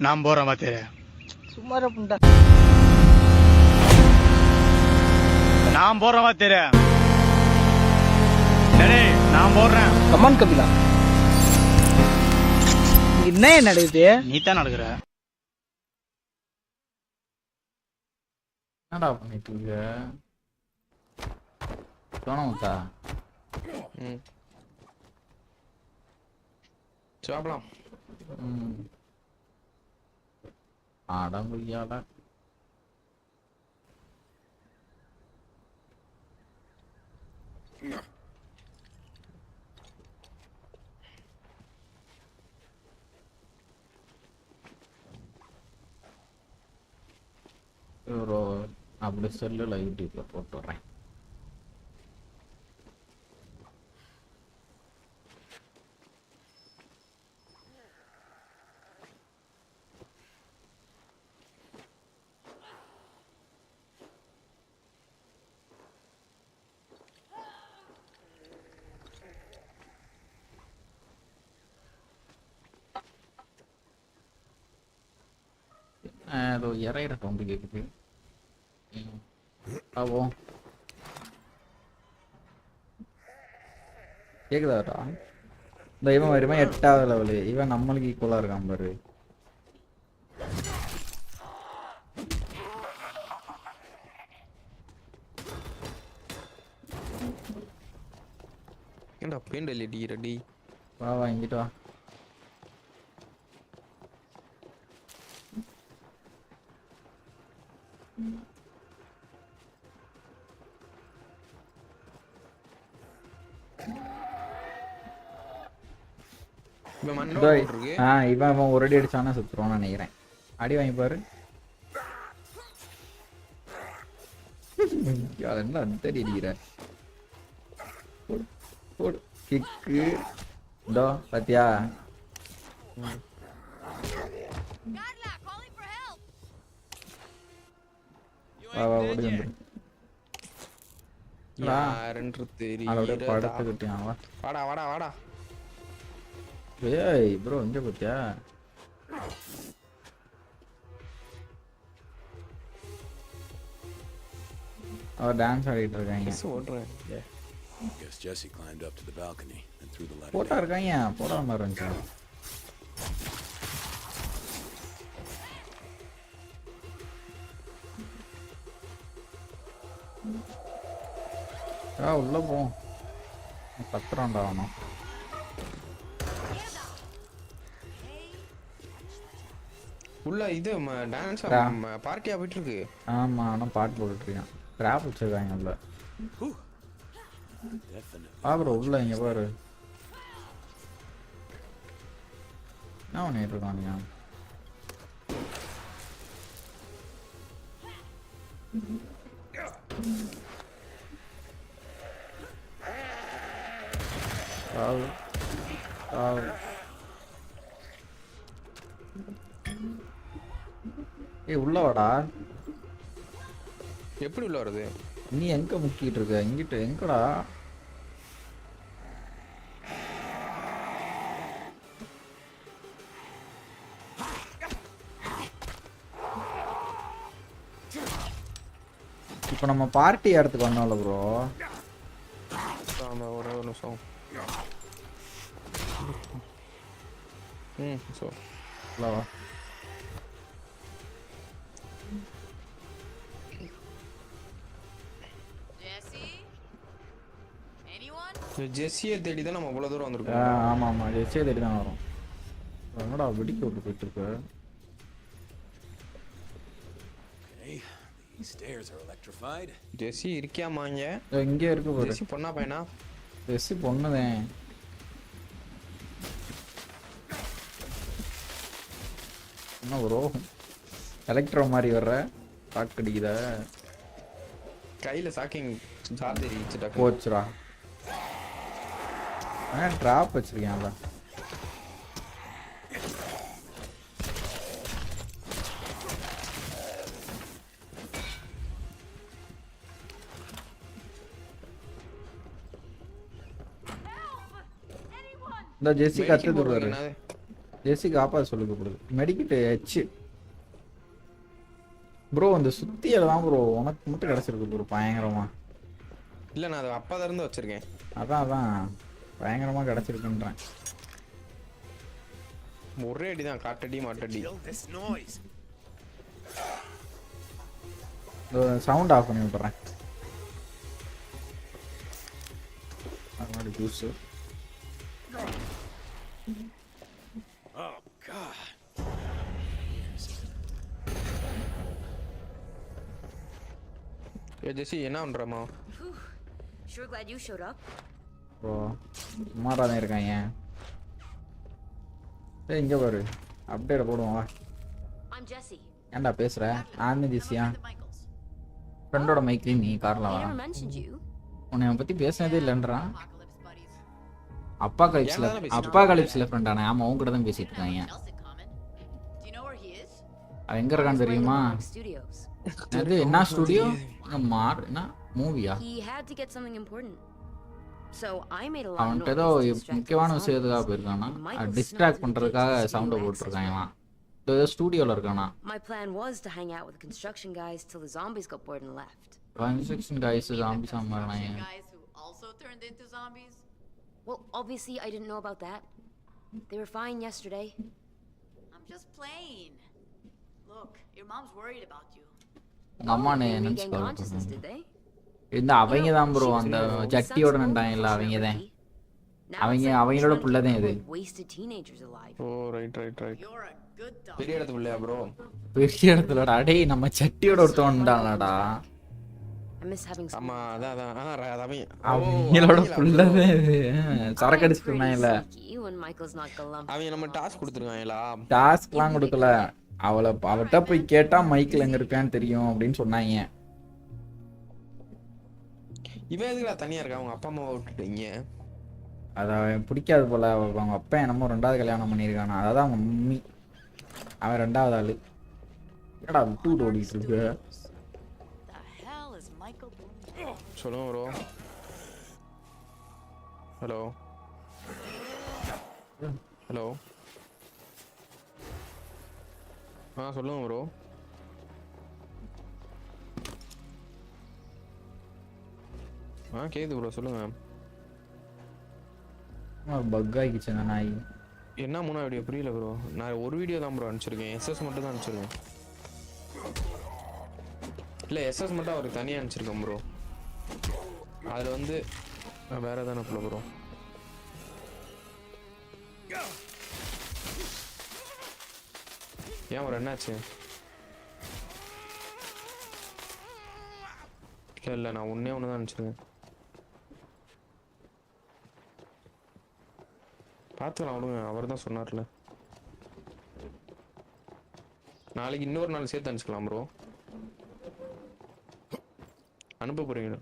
நான் போறேன் பாத்திர சும்மா இரு புண்டா. நான் போறேன் பாத்திர டேய் நான் போடுறேன் கமான் கபிலா என்ன நடக்குது நீ தான் நடக்கிற? என்னடா பண்ணிட்டு இருக்க? சோனமுத்தா ம். சாப்பிடலாம். ம். அடங்குய்யாடா ப்ரோ அப்படி செல்லுல யூடியூப்ல போட்டு ஏதோ இறையிற சவுண்டு கேட்குது ஆவோம் பாப்போம் கேக்குதாடா இந்த இவன் வருமா எட்டாவது லெவலு இவன் நம்மளுக்கு ஈக்குவலா இருக்கான் பாரு ஏன்டா பெயிண்ட் அடிக்கிற டி வா வா இங்கிட்டு வா இப்போ மண்ணோட இதோ, போட்டிருக்கு ஆ இவன் இவன் ஒரு அடி அடிச்சானா சுத்துருவான்னு நினைக்கிறேன். அடி வாங்கி பாரு. அது என்ன அந்த அடி அடிக்கிற? போடு கிக்கு. இதோ பாத்தியா. வா வா ஓடி வா. யாருன்று அதை அப்படியே தெரியல படுத்துக்கிட்டியான் வா வாடா வாடா வாடா ஏய் ப்ரோ இங்க பாத்தியா அவ டான்ஸ் ஆடிட்டு இருக்காங்க. ஓடுறேன் Guess Jesse climbed up to the balcony and threw the ladder. போட்டா. இருக்காங்க போட்டா மாதிரி இருந்துச்சு. ஆ உள்ள போ. பத்திரம்டா அவனும் உள்ள இது டான்ஸ். பார்ட்டியா போயிட்டு இருக்கு ஆமா அவனும் பாட்டு போட்டுட்டு இருக்கான் ட்ராப் வச்சிருக்காங்க உள்ள. ப்ரோ உள்ள இங்க பாரு. என்ன பண்ணிட்டு இருக்கானுங்க சாவு வாடா எப்படி உள்ள வருது நீ எங்க முக்கிட்டு இருக்க? இங்கிட்டு எங்கடா? இப்போ நம்ம பார்ட்டி இடத்துக்கு வந்தோம்ல ப்ரோ ஒரே ஒரு நிமிஷம். ம் ஸோ ஜெஸ்ஸியை தேடி தான் நம்ம அவ்வளோ தூரம் ஆ, வந்திருக்கோம் ஆமா ஆமா. ஜெஸ்ஸே தேடி தான் வரும். என்னடா வெடிக்க விட்டு போயிட்டு இருக்க Okay. These stairs are electrified. Jessie இருக்கியாமா இங்க இருக்கு பாரு. ஜெஸ்ஸி பொண்ணா பையனா? ஜெஸ்ஸி பொண்ணுதேன் என்ன ப்ரோ எலக்ட்ரோ மாதிரி வர்ற? ஷாக் அடிக்குத கையில சாக்கிங் வச்சுட்டா போச்சுடா. ஏன் ட்ராப் வச்சிருக்கேன்ல இந்த ஜெஸ்ஸி கத்து தருவாரு. என்னது ஜெஸ்ஸி காப்பாற்ற சொல்லுக்கப்படுது மெடிக்கிட்டு ஹெச் ப்ரோ இந்த சுத்தியில தான் ப்ரோ உனக்கு மட்டும் கிடச்சிருக்கு ப்ரோ பயங்கரமா. இல்ல நான் அதை அப்பா இருந்து வச்சிருக்கேன். அதான் அதான். பயங்கரமா கிடச்சிருக்குன்றேன் ஒரே அடி தான் காட்டடி மாட்டடி. சவுண்ட் ஆஃப் பண்ணி விட்டுறேன் அதனால ஜூஸ் Oh God. ஏ ஜெசி என்ன பண்றமா Sure glad you showed up. Bro சுமாராக தான் இருக்காங்க ஏய் இங்கே பாரு. அப்டேட் போடுவோம் வா. ஏன்டா பேசுற? நான் ஜெசியா. ஃப்ரெண்டோட மைக்லேயும் நீ காரில் வா. உன்னை அவன் பற்றி பேசினதே இல்லைன்றான். அப்பா கலிப்ஸில் அப்பா கலிப்ஸில் ஃப்ரெண்டானே ஆமாம் கூட தான் பேசிட்டு இருக்காங்க? அவன் எங்கே இருக்கான்னு தெரியுமா. அது என்ன ஸ்டுடியோ மார் என்ன? மூவியா He had to get something important. அவன்கிட்ட noise ஏதோ to distract the முக்கியமான zombies. விஷயத்துக்காக போயிருக்கானா And Michael distract snuck through the பண்ணுறதுக்காக kitchen so சவுண்டை he knew access போட்டிருக்காங்களாம் ஏதோ ஸ்டூடியோவில் இருக்கானா My plan was to hang out with the construction guys till the zombies got bored and left. Construction guys zombie சாம்பாருனாங்க guys who also turned into zombies? Well, obviously I didn't know about that. They were fine yesterday. I'm just playing. Look, your mom's worried about you. உங்கள் அம்மா They நினச்சி regained consciousness, did they? இந்த அவங்க தான் bro அந்த ஜட்டியோட நின்றாங்கல்ல அவங்க தான் அவங்க அவங்களோட புள்ள தான் இது. Oh right right right. பெரிய இடத்து பிள்ளையா ப்ரோ பெரிய இடத்துலடா. அடேய் நம்ம சட்டியோட having school. ஆமா அதான் அதான். அவன். அவங்களோட அவங்களா புள்ளதான் இது. சரக்கு I'm அடிச்சுட்டு pretty இருந்தாங்கல்ல sneaky when Michael's not galump. அவங்க நம்ம டாஸ்க் கொடுத்துருக்காங்களா டாஸ்க்லாம் கொடுக்கல. அவளை அவட்ட போய் கேட்டா மைக்கில் எங்க இருக்கான்னு தெரியும் அப்படின்னு சொன்னாங்க. இவன் எதுக்குடா தனியா இருக்கா? அவங்க அப்பா அம்மாவை விட்டுட்டீங்க. அது அவன் பிடிக்காது போல. அவ- அவங்க அப்பா என்னமோ ரெண்டாவது கல்யாணம் பண்ணியிருக்கானா. அதாவது அவங்க மம்மி. அவன் ரெண்டாவது ஆளு. என்னடா விட்டு விட்டு ஓடிட்டு இருக்கு? சொல்லுங்க ப்ரோ ஹலோ ஹலோ ஆ சொல்லுங்க ப்ரோ ஆ கேக்குது ப்ரோ சொல்லுங்க. பக் ஆகிடுச்சு அந்த நாய். என்ன மூணா வீடியோ புரியல ப்ரோ நான் ஒரு வீடியோ தான் ப்ரோ அனுப்பிச்சிருக்கேன். எஸ்எஸ் மட்டும் தான் அனுப்பிச்சிருக்கேன். இல்லை எஸ்எஸ் மட்டும் அவருக்கு தனியாக அனுப்பிச்சிருக்கேன் ப்ரோ அதில் வந்து நான் வேற எதாவது அனுப்பல ப்ரோ ஏன் ப்ரோ என்னாச்சு? இல்லை இல்லை நான் ஒன்றே ஒன்று தான் அனுப்பிச்சிருக்கேன். பார்த்துக்கலாம் அவனுங்க அவர் தான் சொன்னார்ல. நாளைக்கு இன்னொரு நாள் சேர்த்து அனுப்பிச்சிக்கலாம் ப்ரோ அனுப்ப போறீங்களா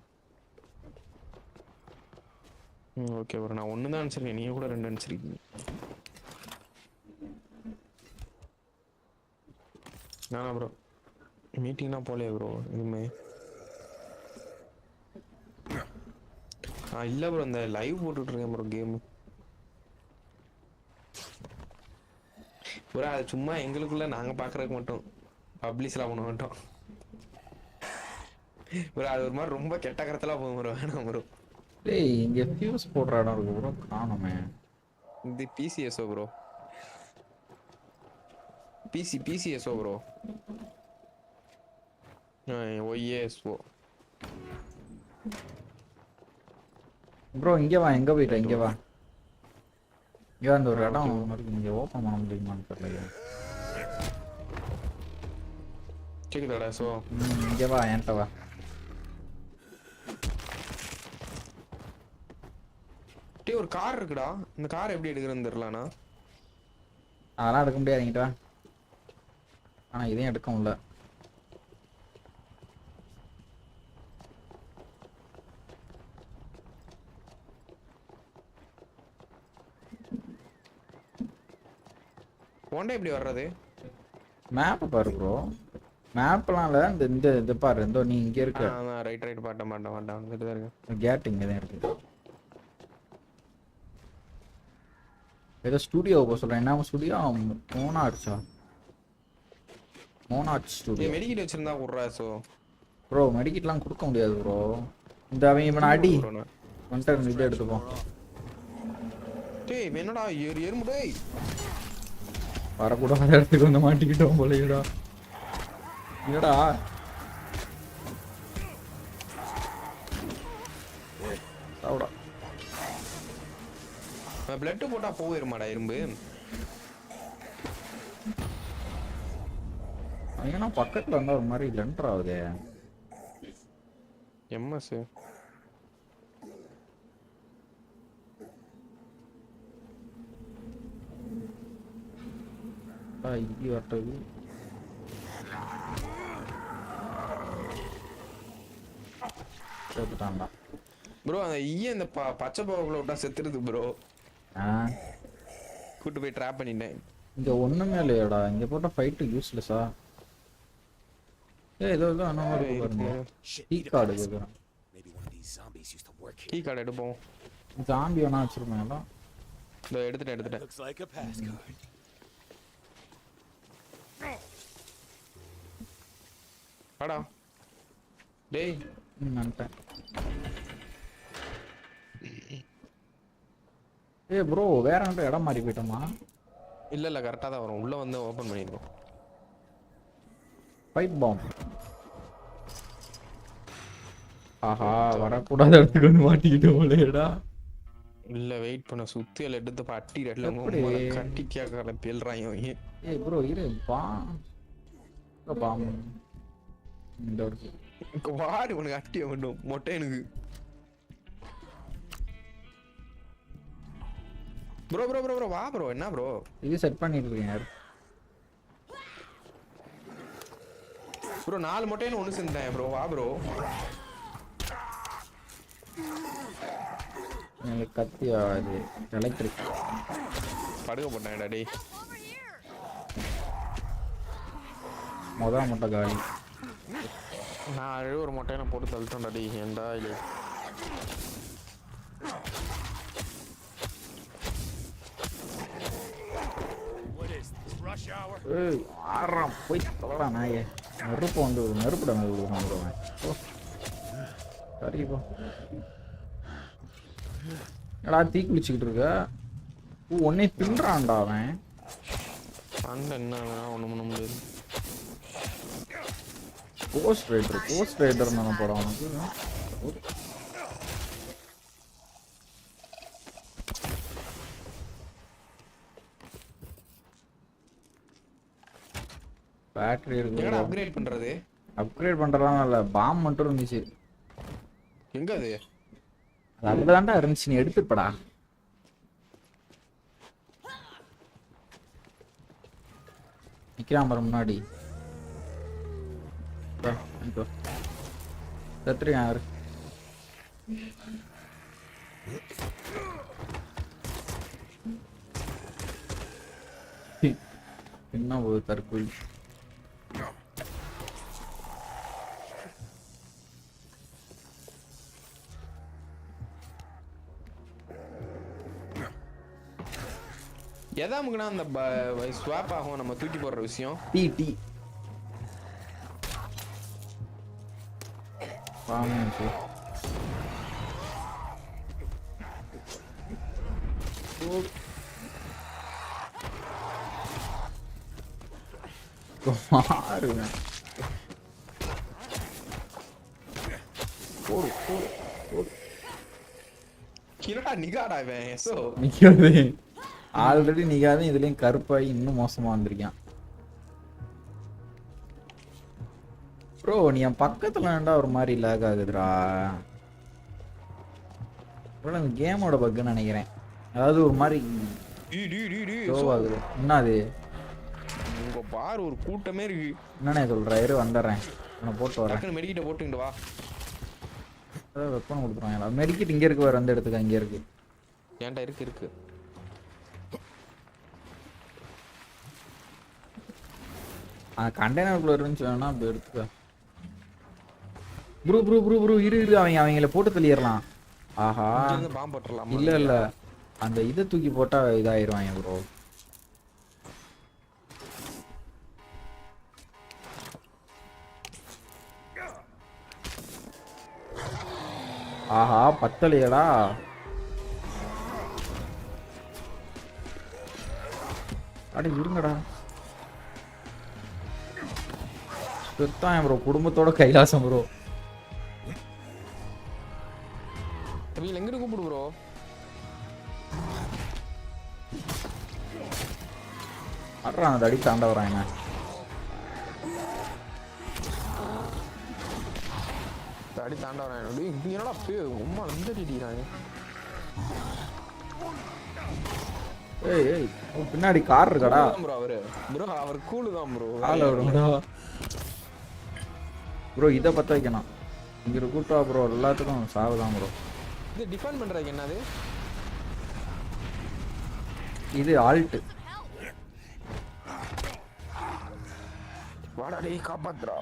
ம் ஓகே ப்ரோ நான் ஒன்று தான் அனுப்பிச்சிருக்கேன். நீங்கள் கூட ரெண்டு அனுப்பிச்சிருக்கீங்க. நானா ப்ரோ மீட்டிங்லாம் போகலையே ப்ரோ எதுவுமே? ஆ இல்லை ப்ரோ இந்த லைவ் போட்டுட்டு இருக்கேன் ப்ரோ கேமு ப்ரோ அது சும்மா எங்களுக்குள்ள நாங்க பாக்குறதுக்கு மட்டும். பப்ளிஷ்லாம் பண்ண மாட்டோம். ப்ரோ அது ஒரு மாதிரி ரொம்ப கெட்ட கருத்தலா போகும் ப்ரோ வேணாம் ப்ரோ டேய் இங்க ஃபியூஸ் போடுற இடம் இருக்கு ப்ரோ காணுமே. இது P C S O bro P C P C S O bro Y A S O bro இங்க வா எங்க போயிட்ட? இங்க வா. இங்க அந்த ஒரு இடம் இங்க ஓப்பன் பண்ண முடியுமான்னு தெரியல கேக்குதாடா ஸோ இங்க வா என்கிட்ட வா. டேய் ஒரு கார் இருக்குடா. இந்த கார் எப்படி எடுக்கிறதுன்னு தெரியலண்ணா. அதெல்லாம் எடுக்க முடியாது என்கிட்ட வா. ஆனா இதையும் எடுக்க முடியல. ஒன்டே எப்படி வர்றது? மேப் பாரு ப்ரோ மேப்லாம் இல்ல இந்த இந்த இது பாரு இந்த நீ இங்க இருக்க. ரைட் ரைட் பாட்டேன் மாட்டேன் மாட்டேன் வந்துட்டு தான் இருக்கு. கேட் இங்க தான் இருக்கு. ஏதோ ஸ்டுடியோ போக சொல்றேன். என்ன ஸ்டுடியோ மோனா அடிச்சா மோனா நீ ஸ்டுடியோ மெடிக்கிட் வச்சிருந்தா விட்றா சோ ப்ரோ மெடிக்கிட்லாம் கொடுக்க முடியாது ப்ரோ இந்த அவன் இவனை அடி. வந்துட்டு எடுத்துப்போம். டேய் என்னடா ஏறு எறும்பு டேய். வரக்கூடாத இடத்துக்கு வந்து மாட்டிக்கிட்டோம் போலயேடா. என்னடா? சாப்பிடா பிளட் போட்டா போயிருமாடா எறும்பு ஏன்னா பக்கத்துல இருந்தா ஒரு மாதிரி லென்டர் ஆகுதே எம்எஸ் இடி வரட்டது சேர்த்துட்டான்டா ப்ரோ அந்த ஈய இந்த ப- பச்சை பாவக்குள்ள விட்டா செத்துருது ப்ரோ ஆ கூட்டு போய் ட்ராப் பண்ணிட்டேன் இங்க ஒண்ணுமே இல்லையாடா இங்க போட்ட ஃபைட்டு யூஸ்லெஸ்ஸா ஏ ஏதோ ஏதோ அந்த மாதிரி பாருங்க டீ கார்டு கேக்குறேன் கீ. கார்டு எடுப்போம் ஜாம்பி வேணா வச்சிருப்பாங்களா இதோ எடுத்துட்டேன் எடுத்துட்டேன் வாடா. டேய் வந்துட்டேன் ஏ ப்ரோ வேற எங்கிட்ட இடம் மாறி போயிட்டோமா? இல்ல இல்ல கரெக்டா தான் வரும். உள்ள வந்து ஓபன் பண்ணிருக்கோம். ஃபைட் பாம் ஆஹா வரக்கூடாத இடத்துக்கு வந்து மாட்டிக்கிட்டோம் போலயேடா. இல்ல வெயிட் பண்ண. சுத்தியல் எடுத்து பட்டி ரெட்ல? கட்டி கேட்கல பேல்றாங்க ஏய் ப்ரோ இரு பா பாம் வாடி உனக்கு அட்டிய வேண்டும் மொட்டை எனக்கு. ப்ரோ ப்ரோ ப்ரோ ப்ரோ வா ப்ரோ. என்ன ப்ரோ? இது செட் பண்ணிட்டு இருக்கேன் யார்? ப்ரோ நாலு மொட்டைன்னு ஒன்று செஞ்சேன் ப்ரோ. வா ப்ரோ. எனக்கு கத்தியா இது எலக்ட்ரிக் படுக்க போட்டேன் டேய். மொதல் முட்டை காலி. நான் அழகு ஒரு மொட்டையை போட்டு தள்ளிட்டோம் டேய் ஏன்டா இல்லை ஏய் ஆறாம் போய் தொலைடா நாயே. நெருப்பு வந்து நெருப்பு டமே விடுவான் விடுவேன் ஓ சரி போ. என்னடா தீ குளிச்சுக்கிட்டு இருக்க? ஓ உன்னை தின்றான்டா அவன். சண்டை என்ன ஒன்றும் பண்ண முடியாது. கோஸ்ட் ரைடர் கோஸ்ட் ரைடர் படம் அவனுக்கு பேட்டரி இருக்கு அப்கிரேட் பண்றது அப்கிரேட் பண்றதெல்லாம் இல்ல பாம் மட்டும் இருந்துச்சு எங்க அது அது அதுதான்டா இருந்துச்சு நீ எடுத்துப்படா நிக்கிறான் முன்னாடி செத்துருக்கான் யாரு என்ன ஒரு தற்கொலை எதா முக்கினா அந்த ஸ்வாப் ஆகும் நம்ம தூக்கி போடுற விஷயம் டீ டீ வாங்க மாறுங்க என்னடா நிகாடா இவன் எசோ நிக்காது ஆல்ரெடி நிக்காது இதுலயும் கருப்பாகி இன்னும் மோசமா வந்திருக்கான் ப்ரோ நீ என் பக்கத்துல ஏன்டா ஒரு மாதிரி லேக் ஆகுதுடா. ப்ரோ இந்த கேமோட பக்குன்னு நினைக்கிறேன். அதாவது ஒரு மாதிரி ஆகுது. என்ன அது? உங்க பாரு ஒரு கூட்டமே இருக்கு. என்னண்ணே சொல்ற? இரு வந்துடுறேன். நான் போட்டு வரேன். மெடிக்கிட்ட போட்டுக்கிட்டு வா. அதான் வெப்பன் கொடுத்துருவாங்களா மெடிக்கிட் இங்க இருக்கு வேற அந்த இடத்துக்கு அங்கே இருக்கு. ஏன்டா இருக்கு இருக்கு. கண்டெய்னருக்குள்ள இருந்துச்சு வேணா அப்படி எடுத்துக்க. ப்ரூ ப்ரூ ப்ரூ ப்ரூ இரு இரு அவங்க அவங்கள போட்டு தள்ளிடலாம். ஆஹா. பாம்பு போட்டுடலாமா இல்ல இல்ல. அந்த இதை தூக்கி போட்டா இதாயிருவாங்க ப்ரோ ஆஹா பத்தலையடா. அட இருங்கடா. செத்தான் ப்ரோ குடும்பத்தோட கைலாசம் ப்ரோ அந்த அடி தாண்ட வராங்க அடி தாண்ட டேய், இது என்னடா உம்மா இந்த அடிக்கிறாங்க ஏய் ஏய் பின்னாடி கார் இருக்கடா. ப்ரோ அவரு. ப்ரோ அவர் கூலு தான் ப்ரோ காலை விடுங்கடா ப்ரோ இதை பற்ற வைக்கணும். இங்கே கூட்டா ப்ரோ எல்லாத்துக்கும் சாவுதான் ப்ரோ இது டிஃபெண்ட் பண்றதுக்கு என்னது? இது ஆல்ட்டு வாடா டேய் காப்பாத்துறா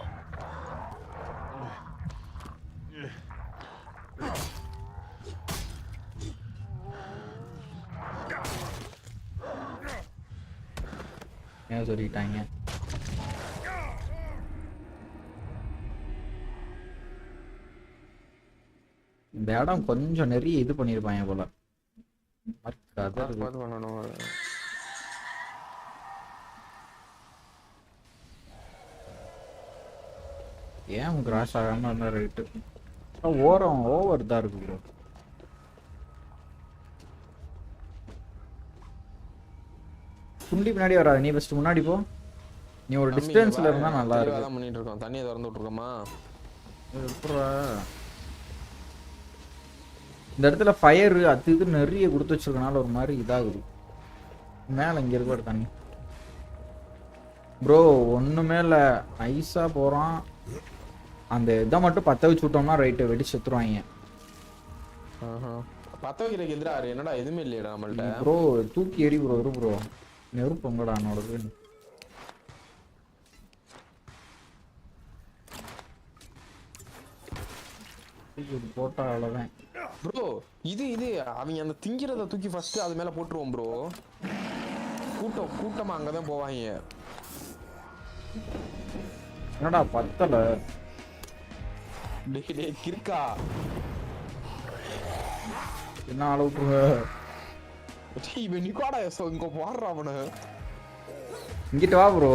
ஏன் சொல்லிட்டாங்க? இந்த இடம் கொஞ்சம் நிறைய இது பண்ணியிருப்பாங்க போல. பண்ணணும். ஏன் கிராஸ் ஆகாம இருந்தா ரைட்டு ஓரம் ஓவர் தான் இருக்கு ப்ரோ குண்டி பின்னாடி வராது நீ ஃபர்ஸ்ட் முன்னாடி போ. நீ ஒரு டிஸ்டன்ஸ்ல இருந்தா நல்லா இருக்கு. பண்ணிட்டு இருக்கோம். தண்ணியை திறந்து விட்டுருக்கோமா? இந்த இடத்துல ஃபயர் அது இது நிறைய கொடுத்து வச்சிருக்கனால ஒரு மாதிரி இதாகுது. மேல இங்க இருக்க ஒரு தண்ணி. ப்ரோ ஒண்ணுமே இல்ல. நைஸா போறோம் அந்த இதை மட்டும் பத்த வச்சு விட்டோம்னா ரைட்டு வெடி செத்துருவாங்க. பத்த வைக்கிறதுக்கு எதிரா என்னடா எதுவுமே இல்லையடா நம்மள்ட்ட? ப்ரோ தூக்கி எறி ப்ரோ இரு ப்ரோ நெருப்பு உங்கடா என்னோடது? போட்டா அவ்வளோதான் ப்ரோ இது இது அவங்க அந்த திங்கிறத தூக்கி ஃபர்ஸ்ட் அது மேல போட்டுருவோம் ப்ரோ கூட்டம் கூட்டமா அங்கதான் போவாங்க. என்னடா பத்தல? டேய் டேய் கிறுக்கா. என்ன அளவுக்கு டேய் இவன் நிக்காடா சோ இங்க போடுறா அவனு. இங்கிட்டு வா ப்ரோ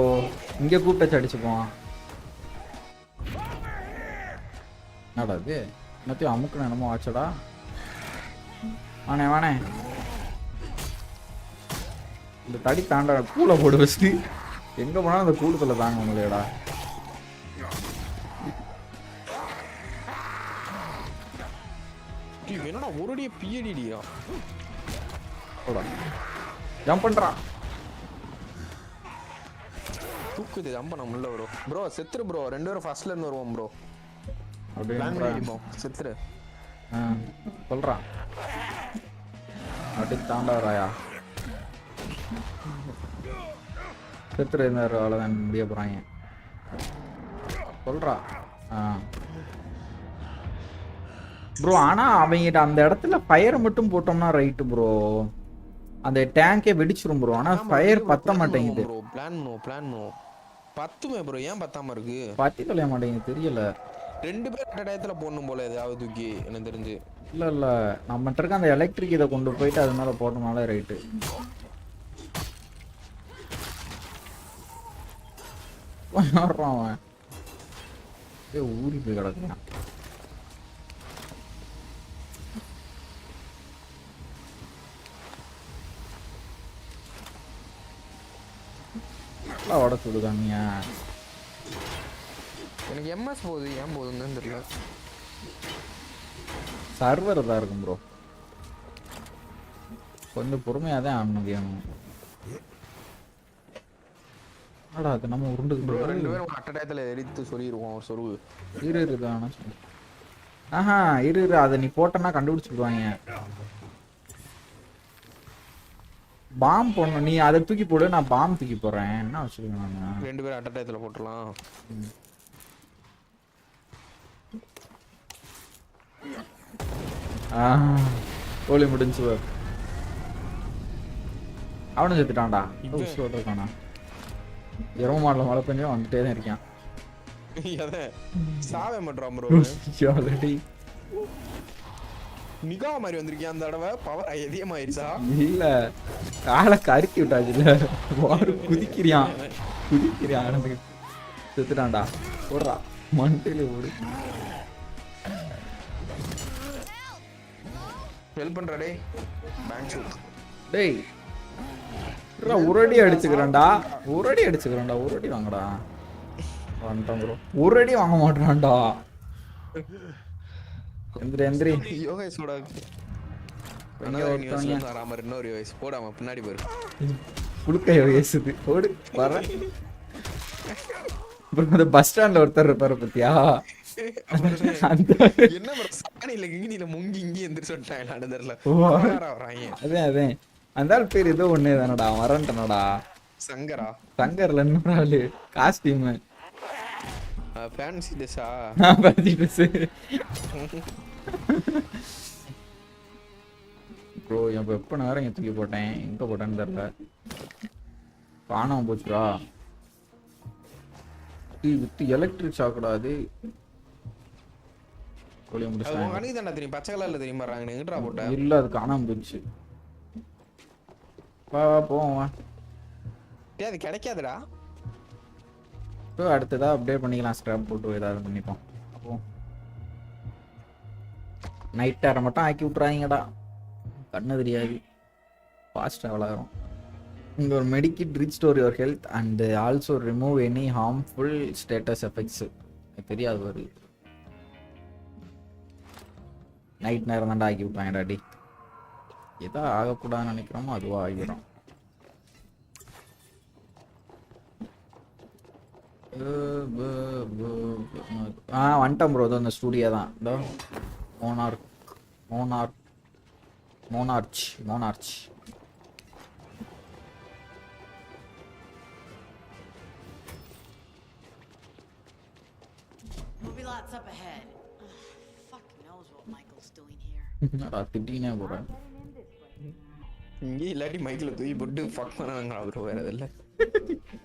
இங்க கூப்பிட்டு அடிச்சுப்போம் என்னடா இது? என்னத்தையும் அமுக்கணும் என்னமோ ஆச்சடா. வாணே வாணே. இந்த தடி தாண்ட கூலை போடு ஃபஸ்ட்டு எங்க போனாலும் அந்த கூட்டத்தில் தாங்க முடியலடா. டேய் இவன் என்னடா ஒரு அடியே பியடிடியா போடா. ஜம்ப் பண்றான் தூக்குது ஜம்ப நம்ம உள்ள ப்ரோ ப்ரோ செத்துரு ப்ரோ ரெண்டு பேரும் ஃபர்ஸ்ட்ல இருந்து வருவோம் ப்ரோ செத்துரு. சொல்றான் அடி தாண்டாராயா செத்துரு இருந்தாரு அவ்வளோதான் முடிய போறாங்க. சொல்றா. ஆ. ப்ரோ ஆனா அவங்கிட்ட அந்த இடத்துல ஃபயரை மட்டும் போட்டோம்னா ரைட்டு ப்ரோ அந்த டேங்கே வெடிச்சிரும் ப்ரோ ஆனா ஃபயர் பத்த மாட்டேங்குது. ப்ரோ பிளான் பண்ணுவோம் பிளான் பண்ணுவோம். பத்துமே ப்ரோ ஏன் பத்தாம இருக்கு? பத்தி தொலைய மாட்டேங்குது தெரியல. ரெண்டு பேர் அட்ட டயத்துல போடணும் போல ஏதாவது தூக்கி எனக்கு தெரிஞ்சு. இல்ல இல்ல. நம்மகிட்ட இருக்க அந்த எலக்ட்ரிக் இதை கொண்டு போயிட்டு அது மேல போட்டோம்னாலே ரைட்டு அவன்? ஏ ஊறி போய் கிடக்குறான். நல்லா உட சுடுதாங்க எனக்கு எம்எஸ் போகுது ஏன் போகுதுன்னு தெரியல. சர்வர் தான் இருக்கும் ப்ரோ கொஞ்சம் பொறுமையாக தான் ஆடணும் முடியும் ஆடா அது நம்ம ப்ரோ உருண்டுக்கிட்டு ரெண்டு பேரும் அட்ட டயத்துல எரித்து சொல்லிடுவோம் ஒரு சொருவு. இரு இரு ஆஹா இரு இரு அதை நீ போட்டனா கண்டுபிடிச்சிடுவாங்க பாம் போடணும். நீ அதை தூக்கி போடு நான் பாம் தூக்கி போடுறேன். என்ன வச்சிருக்கேன் நான்? ரெண்டு பேரும் அட்ட டயத்துல போட்டுடலாம். கோழி முடிஞ்சு அவனும் செத்துட்டான்டா. உசுரோட இருக்கானா எரும மாடல மழை பெஞ்சு வந்துட்டே தான் இருக்கான். சாவே மாட்டான் ப்ரோ ஆல்ரெடி நிகா மாதிரி வந்திருக்கியா அந்த தடவை? பவர் அதிகமாயிருச்சா? இல்ல. காலை கருக்கி விட்டாச்சுல. வாரு குதிக்கிறியான் குதிக்கிறியான் ஆனந்துக்கு செத்துட்டான்டா. ஓடுறா. மண்டையில ஓடு. ஹெல்ப் பண்றா டேய். பேங்க் டேய் அடி அடிச்சுக்கிறேன்டா. ஒரு அடி அடிச்சுக்கிறேன்டா. ஒரு அடி வாங்கடா. வந்துட்டான் ப்ரோ. ஒரு அடி வாங்க மாட்டான்டா எந்திரி எந்திரி. இங்க ஒருத்தவங்க. வராம இன்னொரு யோகேஷ் போடாம பின்னாடி போயிரு. புழுக்கைய பேசுது ஓடு வர. அப்புறம் அந்த பஸ் ஸ்டாண்ட்ல ஒருத்தர் இருப்பாரு பத்தியா? என்ன சாணியில கிங்கினில முங்கி இங்கி எந்திரிச்சு ஓ. வராங்க அதே அதே. அந்த பேர் ஏதோ ஒண்ணு தானடா சங்கரா? சங்கர்ல இன்னொரு ஆளு காஸ்டியூம் ஃபேன்சி ட்ரெஸ்ஸா ப்ரோ என் எப்போ நேரம் இங்கே தூக்கி போட்டேன் எங்க போட்டேன்னு தெரியல காணாம போச்சுடா வித் எலக்ட்ரிக் ஷாக்குடா அது உன் முடிச்சாங்க கணக்கு தானே தெரியும் பச்சை கலர்ல தெரியும் பாருங்க எங்கிட்டா போட்ட இல்ல அது காணாம போச்சு வா வா போவோம் வா டேய் அது கிடைக்காதுடா இப்போ அடுத்ததாக அப்டேட் பண்ணிக்கலாம். ஸ்கிராப் போட்டு ஏதாவது பண்ணிப்போம். அப்போ நைட் நேரம் மட்டும் ஆக்கி விட்றாங்கடா கண்ணு தெரியாது. ஃபாஸ்ட் ஆகும் இங்கே ஒரு medkit reach store your health and also remove any harmful status effects தெரியாது ஒரு நைட் நேரம் தான்டா ஆக்கி விட்டாங்கடா டி எதா ஆகக்கூடாதுன்னு நினைக்கிறோமோ அதுவாக ஆகிடும் ஆ வந்துட்டேன் ப்ரோ இதோ இந்த ஸ்டூடியோ தான். இதோ மோனார்க் மோனார்க் மோனார்ச் மோனார்ச். திடீர்னே போகிறேன் இங்கே இல்லாட்டி மைக்ல தூக்கி போட்டு ஃபக் பண்ணாங்க ப்ரோ வேற எதுவும்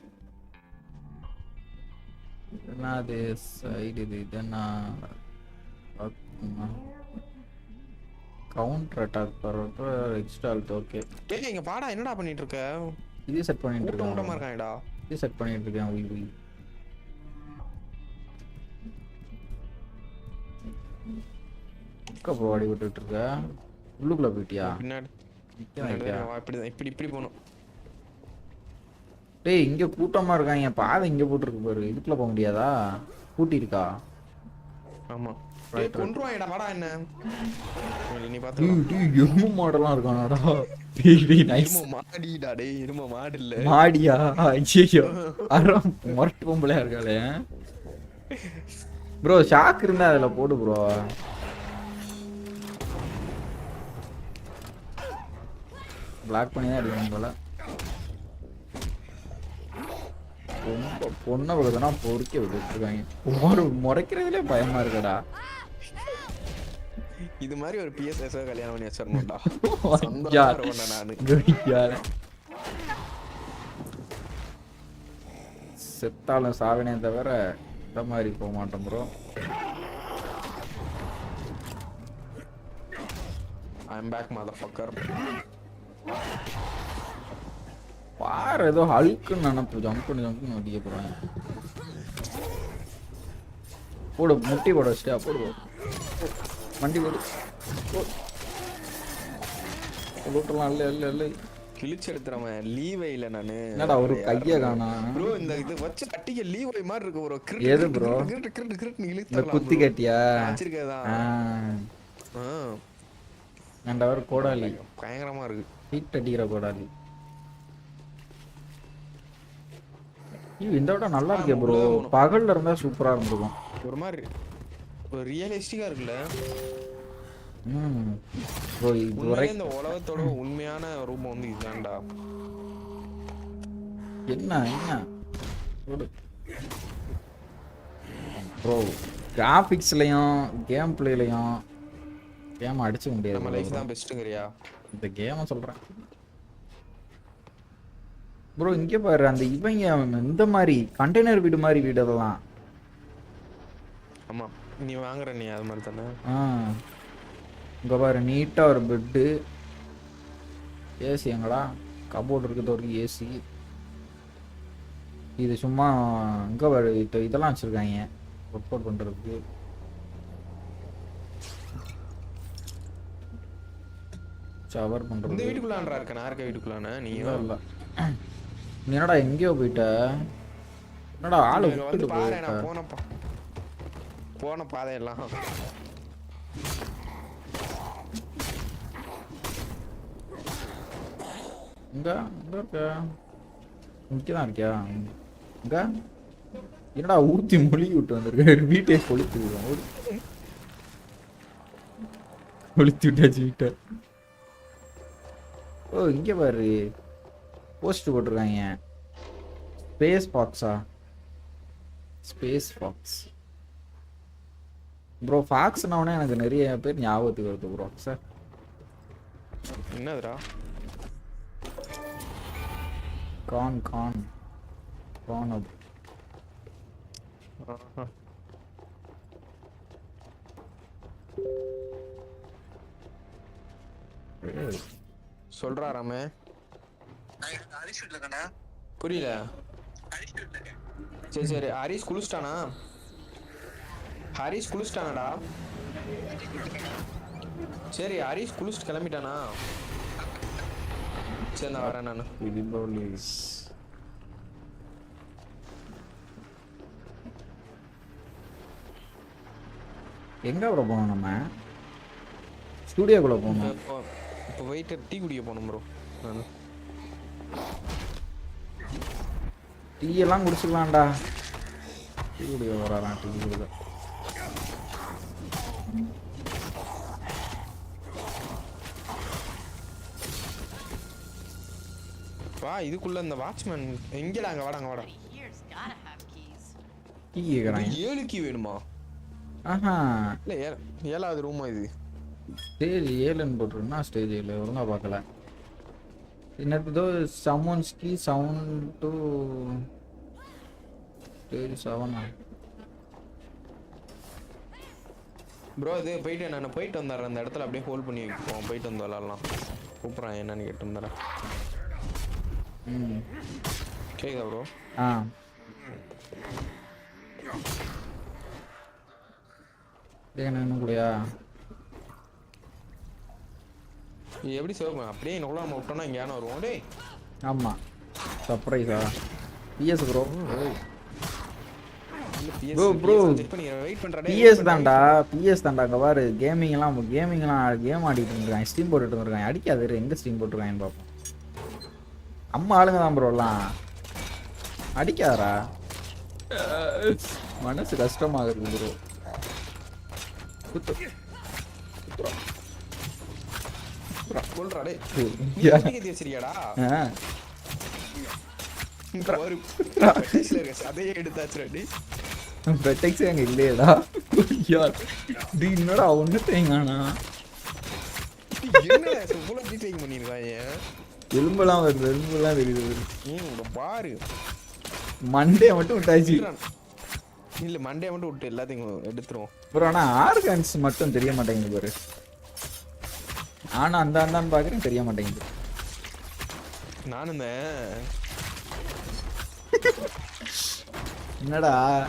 இல்ல என்ன அது சைடு இது இதென்னா கவுண்டர் அட்டாக் பண்ணுறப்ப எக்ஸ்ட்ரால் ஓகே டேய் இங்க பாடா என்னடா பண்ணிட்டு இருக்க இது செட் பண்ணிட்டு கூட்டம் கூட்டமா இருக்கேன் இருக்காங்கடா இது செட் பண்ணிட்டு இருக்கேன் உய் உய் ப்ரோ அடி விட்டுட்டு இருக்க. உள்ளுக்குள்ள போயிட்டியா? பின்னாடி. இப்படி இப்படி போகணும். டேய் இங்க கூட்டமா இருக்காங்க பாதை இங்க போட்டுருக்கு பாரு. இதுக்குள்ள போக முடியாதா? பூட்டி இருக்கா ஆமா. Right, டேய் right. கொன்றுவாங்கடா வாடா என்ன? இல்ல, நீ டேய் பாத்து டேய் எரும மாடெல்லாம் இருக்கானாடா. டேய் டேய் நைஸ் இரும மாடிடா டேய். இரும மாடு இல்ல. மாடியா? ஐயோ அறம் மொரட்டு பொம்பளையா இருக்காளே. ப்ரோ ஷாக் இருந்தா அதுல போடு ப்ரோ. பிளாக் பண்ணி தான் அடிக்கணும் போல. ரொம்ப பொண்ணை பக்கத்துனா பொறுக்கி விட்டுருக்காங்க ஒரு முறைக்கிறதுலே பயமா இருக்கடா. இது மாதிரி ஒரு பிஎஸ்எஸ் கல்யாணம் பண்ணி இருக்கேன்டா நானு. செத்தாலும் சாவினே தவிர இந்த மாதிரி போக மாட்டோம் bro I am back mother fucker பாரு ஏதோ ஹல்க்குன்னு நினப்பு. ஜம்ப் பண்ணி ஜம்ப் பண்ணி அடிக்க போறாங்க. போடு முட்டி போட வச்சிட்டியா போடு. வண்டி போடு. லூட்டலாம் இல்லை இல்லை இல்லை. கிழிச்சு எடுத்துறவன் லீவே இல்ல நானு. என்னடா ஒரு கையை காணா? ப்ரோ இந்த இது வச்சு கட்டிக்க லீவை மாதிரி இருக்கு ப்ரோ எது bro? கிரிட் கிரிட் கிரிட் இந்த இழுத்துறலாம் குத்தி. கட்டியா? வச்சிருக்கதா ஆ. ரெண்டவர் கோடாலி. பயங்கரமா இருக்கு. ஹீட் அடிக்கிற கோடாலி. ஐயோ, இந்த விட நல்லா இருக்கே ப்ரோ. பகல்ல இருந்தா சூப்பரா இருந்திருக்கும். ஒரு மாதிரி ஒரு ரியலிஸ்டிக்கா இருக்குல்ல? ப்ரோ இது உண்மையிலே வரை இந்த உலகத்தோட உண்மையான ரூபம் வந்து இதுதான்டா. என்ன என்ன? ப்ரோ கிராஃபிக்ஸ்லையும் கேம் பிளேலையும் கேம் அடிச்சுக்க நம்ம லைஃப் முடியாது தான் பெஸ்ட்டுங்கறியா இந்த கேமை சொல்றேன். ப்ரோ இங்கே பாரு அந்த இவங்க இந்த மாதிரி கண்டெய்னர் வீடு மாதிரி வீடு அதெல்லாம். ஆமா நீ வாங்குற நீ அது மாதிரி தானே? ஆ. இங்கே பாரு நீட்டாக ஒரு பெட்டு ஏசி எங்கடா? கபோர்டு இருக்குது ஒரு ஏசி இது சும்மா இங்கே பாரு இது இதெல்லாம் வச்சுருக்காங்க. ஒர்க் அவுட் பண்ணுறதுக்கு இந்த பண்ணுறது வீட்டுக்குள்ளான்றா இருக்க? நான் இருக்க வீட்டுக்குள்ளான? நீ இல்லை. என்னடா எங்கேயோ போயிட்ட? என்னடா ஆளை வந்து பாரு நான் போன பா போன பாதையெல்லாம். இங்க இங்க இருக்க. இங்கே தான் இருக்கியா? இங்க? என்னடா ஊத்தி மொழி விட்டு வந்திருக்க? வீட்டே கொளுத்து விடுவோம். கொளுத்தி விட்டாச்சு வீட்டை. ஓ இங்க பாரு. போஸ்ட் போட்டிருக்காங்க. ஸ்பேஸ் பாக்ஸா ஸ்பேஸ் பாக்ஸ் ப்ரோ ஃபாக்ஸ்னவனே எனக்கு நிறைய பேர் ஞாபகத்துக்கு வருது ப்ரோ சார் என்னதுடா? கான் கான் கான் அப். சொல்றா ராமே. புரியல சரி சரி. ஹரிஷ் குளிச்சிட்டானா? ஹரிஷ் குளிச்சிட்டானடா. சரி ஹரிஷ் குளிச்சுட்டு கிளம்பிட்டானா? சரி நான் வரேன் நான். எங்க ப்ரோ போகணும் நம்ம? ஸ்டூடியோக்குள்ள போகணும். இப்போ இப்போ போயிட்டு டீ குடிக்க போகணும் ப்ரோ நான். டீ எல்லாம் குடிச்சுக்கலாம்டா. டீ குடிக்க வரான் டீ குடிக்க. வா இதுக்குள்ள இந்த வாட்ச்மேன் எங்கடா அங்க வாடா அங்க வாடா. டீ கேட்குறாங்க ஏழு கீ வேணுமா? ஆஹா. இல்ல ஏழாவது ரூமா இது? ஸ்டேஜ் ஏழுன்னு போட்டிருக்குன்னா ஸ்டேஜ் ஏழு. ஒழுங்கா பார்க்கல. என்னது ஏதோ summons key sound to stage Sevana bro இது போயிட்டு நான் போயிட்டு வந்துடுறேன். அந்த இடத்துல அப்படியே ஹோல்ட் பண்ணி வைப்போம். போயிட்டு வந்து விளாட்லாம். கூப்பிட்றான். என்னன்னு கேட்டு வந்துடுறேன் ம். கேக்குதா ப்ரோ ஆ. என்ன இன்னும் கூடயா? இது எப்படி சேவ் அப்படியே இன்னும் நம்ம விட்டோம்னா இங்கே யானை வருவோம். டேய். ஆமா. சர்ப்ரைஸா பிஎஸ் ப்ரோ பண்ணி வெயிட் பண்றேன் பிஎஸ் தான்டா. பிஎஸ் தான்டா அங்கே பாரு. கேமிங் எல்லாம் கேமிங் எல்லாம் கேம் ஆடிட்டு இருக்காங்க ஸ்டீம் போட்டுட்டு இருக்காங்க அடிக்காது எங்க ஸ்டீம் போட்டுருக்காங்கன்னு பார்ப்போம் அம்மா ஆளுங்க தான் ப்ரோ எல்லாம். அடிக்காதடா. மனசு கஷ்டமாகுது ப்ரோ சொல்றா டேய். நீ வச்சிருக்கியாடா? ஒரு அதே எடுத்தாச்சு பெட்டெக்ஸே அங்கே இல்லையடா. யார் டி என்னடா ஒன்று தேங்கானா என்ன? இவ்வளவு டீடைலிங் பண்ணிருக்காங்க எலும்பெல்லாம் வருது எலும்பெல்லாம் தெரியுது இங்க பாரு. மண்டே மட்டும் விட்டாச்சு. இல்ல மண்டே மட்டும் விட்டு எல்லாத்தையும் எடுத்துருவோம். ப்ரோ ஆனால் ஆர்கன்ஸ் மட்டும் தெரிய மாட்டேங்குது பாரு. ஆனா அந்த அந்தான்னு பார்க்குறேன் தெரிய மாட்டேங்குது. நானும். என்னடா?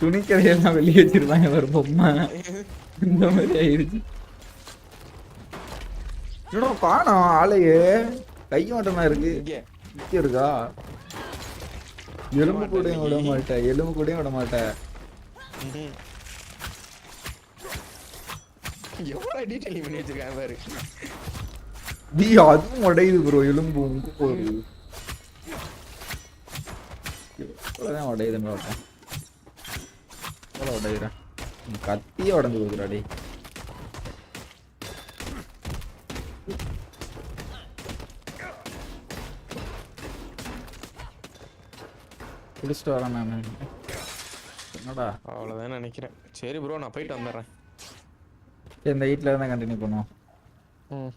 துணிக்கடையெல்லாம் வெளியே வச்சிருப்பாங்க ஒரு பொம்மை. இந்த மாதிரி ஆயிடுச்சு. என்னடா காணோம் ஆளையே. கை மட்டும் இருக்கு. இங்க. இருக்கா? எலும்பு கூடயும் விட மாட்டேன் எலும்பு கூடயும் விட மாட்டேன் ம்ஹும். எவ்வளவு டீடைலிங் பண்ணி வச்சிருக்காங்க பாரு. டி அதுவும் உடையுது ப்ரோ எலும்பு போகுது. எவ்வளோதான் உடையுதுன்னு எவ்வளோ உடையுறேன் கத்தியே உடஞ்சு போகுதுடா டேய். குடிச்சிட்டு வரேன் நான். என்னடா? அவ்வளவுதான் நினைக்கிறேன். சரி ப்ரோ நான் போயிட்டு வந்துடுறேன். இந்த வீட்டில் தான் கண்டினியூ பண்ணுவோம். ம்.